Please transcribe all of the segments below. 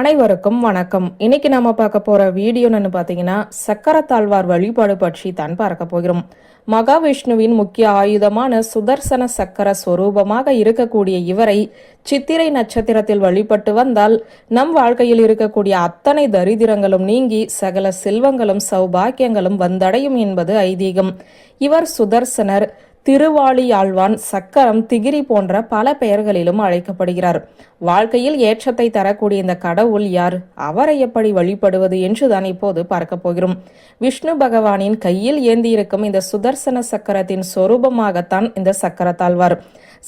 அனைவருக்கும் வணக்கம். இன்னைக்கு நாம பார்க்க போற வீடியோன்னு பார்த்தீங்கன்னா சக்கரத்தாழ்வார் வழிபாடு பற்றி தான் பார்க்க போகிறோம். மகாவிஷ்ணுவின் முக்கிய ஆயுதமான சுதர்சன சக்கர ஸ்வரூபமாக இருக்கக்கூடிய இவரை சித்திரை நட்சத்திரத்தில் வழிபட்டு வந்தால் நம் வாழ்க்கையில் இருக்கக்கூடிய அத்தனை தரிதிரங்களும் நீங்கி சகல செல்வங்களும் சௌபாக்கியங்களும் வந்தடையும் என்பது ஐதீகம். இவர் சுதர்சனர். திருவாளியாழ்வான் சக்கரம் திகிரி போன்ற பல பெயர்களிலும் அழைக்கப்படுகிறார். வாழ்க்கையில் ஏற்றத்தை தரக்கூடிய இந்த கடவுள் யார்? அவரை எப்படி வழிபடுவது என்றுதான் இப்போது பார்க்க போகிறோம். விஷ்ணு பகவானின் கையில் ஏந்தியிருக்கும் இந்த சுதர்சன சக்கரத்தின் சொரூபமாகத்தான் இந்த சக்கரத்தாழ்வார்.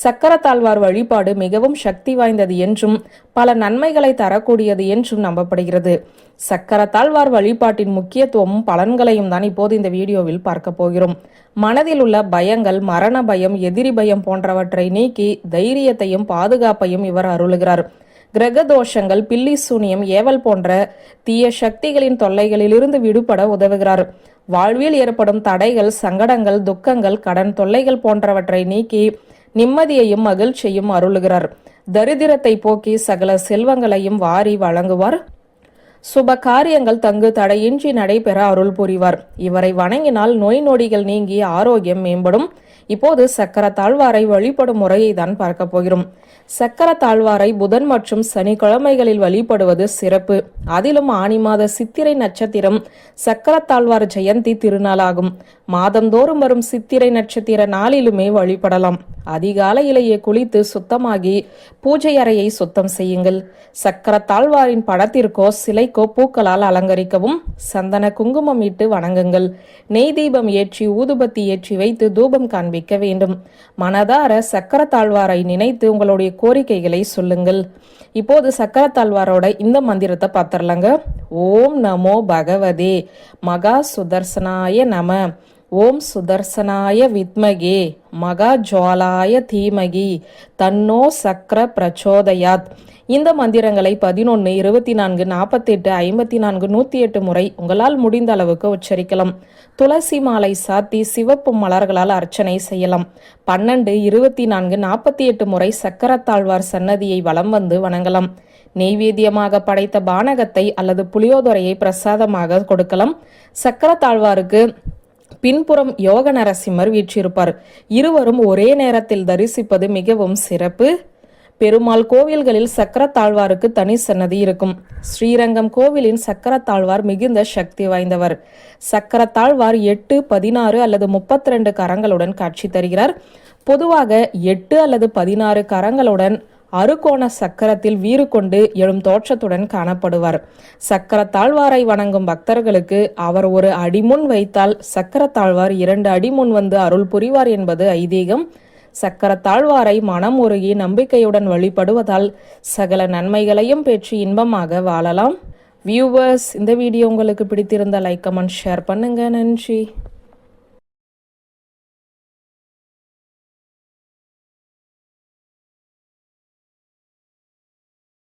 சக்கரத்தாழ்வார் வழிபாடு மிகவும் சக்தி வாய்ந்தது என்றும் பல நன்மைகளை தரக்கூடியது என்றும் நம்பப்படுகிறது. சக்கரத்தாழ்வார் வழிபாட்டின் முக்கியத்துவமும் பலன்களையும் தான் இப்போது இந்த வீடியோவில் பார்க்க போகிறோம். மனதில் உள்ள பயங்கள் மரண பயம் எதிரி பயம் போன்றவற்றை நீக்கி தைரியத்தையும் பாதுகாப்பையும் இவர் அருளுகிறார். கிரக தோஷங்கள் பில்லி சூனியம் ஏவல் போன்ற தீய சக்திகளின் தொல்லைகளிலிருந்து விடுபட உதவுகிறார். வாழ்வில் ஏற்படும் தடைகள் சங்கடங்கள் துக்கங்கள் கடன் தொல்லைகள் போன்றவற்றை நீக்கி நிம்மதியையும் மகிழ்ச்சியையும் அருளுகிறார். தரிதிரத்தை போக்கி சகல செல்வங்களையும் வாரி வழங்குவார். சுப காரியங்கள் தங்கு தடையின்றி நடைபெற அருள் புரிவார். இவரை வணங்கினால் நோய் நொடிகள் நீங்கி ஆரோக்கியம் மேம்படும். இப்போது சக்கர தாழ்வாரை வழிபடும் முறையை தான் பார்க்க போகிறோம். சக்கர தாழ்வாரை புதன் மற்றும் சனிக்கிழமைகளில் வழிபடுவது சிறப்பு. அதிலும் ஆனி மாத சித்திரை நட்சத்திரம் சக்கர தாழ்வார் ஜெயந்தி திருநாளாகும். மாதந்தோறும் வரும் சித்திரை நட்சத்திர நாளிலுமே வழிபடலாம். அதிகாலையிலேயே குளித்து சுத்தமாகி பூஜை அறையை சுத்தம் செய்யுங்கள். சக்கர தாழ்வாரின் படத்திற்கோ சிலைக்கோ பூக்களால் அலங்கரிக்கவும் சந்தன குங்குமம் இட்டு வணங்குங்கள். நெய் தீபம் ஏற்றி ஊதுபத்தி ஏற்றி வைத்து தூபம் காண்பிக்க வேண்டும். மனதார சக்கர தாழ்வாரை நினைத்து உங்களுடைய கோரிக்கைகளை சொல்லுங்கள். இப்போது சக்கர தாழ்வாரோட இந்த மந்திரத்தை பார்த்துடலாங்க. ஓம் நமோ பகவதே. மகா சுதர்சனாய நம. ஓம் சுதர்சனாய வித்மகே மகாஜுவாலாய தீமகி தன்னோ சக்கர பிரச்சோதயாத். இந்த மந்திரங்களை பதினொன்று இருபத்தி நான்கு நாற்பத்தெட்டு ஐம்பத்தி நான்கு நூற்றி எட்டு முறை உங்களால் முடிந்த அளவுக்கு உச்சரிக்கலாம். துளசி மாலை சாத்தி சிவப்பு மலர்களால் அர்ச்சனை செய்யலாம். பன்னெண்டு இருபத்தி நான்கு நாற்பத்தி எட்டு முறை சக்கரத்தாழ்வார் சன்னதியை வலம் வந்து வணங்கலாம். நெய்வேத்தியமாக படைத்த பானகத்தை அல்லது புளியோதரையை பிரசாதமாக கொடுக்கலாம். சக்கரத்தாழ்வாருக்கு பின்புறம் யோக நரசிம்மர் வீற்றிருப்பார். இருவரும் ஒரே நேரத்தில் தரிசிப்பது மிகவும் சிறப்பு. பெருமாள் கோவில்களில் சக்கரத்தாழ்வாருக்கு தனி சன்னதி இருக்கும். ஸ்ரீரங்கம் கோவிலின் சக்கரத்தாழ்வார் மிகுந்த சக்தி வாய்ந்தவர். சக்கரத்தாழ்வார் எட்டு பதினாறு அல்லது முப்பத்தி ரெண்டு கரங்களுடன் காட்சி தருகிறார். பொதுவாக எட்டு அல்லது பதினாறு கரங்களுடன் அருகோண சக்கரத்தில் வீறு கொண்டு எழும் தோற்றத்துடன் காணப்படுவார். சக்கரத்தாழ்வாரை வணங்கும் பக்தர்களுக்கு அவர் ஒரு அடிமுன் வைத்தால் சக்கரத்தாழ்வார் இரண்டு அடிமுன் வந்து அருள் புரிவார் என்பது ஐதீகம். சக்கரத்தாழ்வாரை மனம் உருகி நம்பிக்கையுடன் வழிபடுவதால் சகல நன்மைகளையும் பெற்று இன்பமாக வாழலாம். வியூவர்ஸ் இந்த வீடியோ உங்களுக்கு பிடித்திருந்த லைக் கமெண்ட் ஷேர் பண்ணுங்க. நன்றி.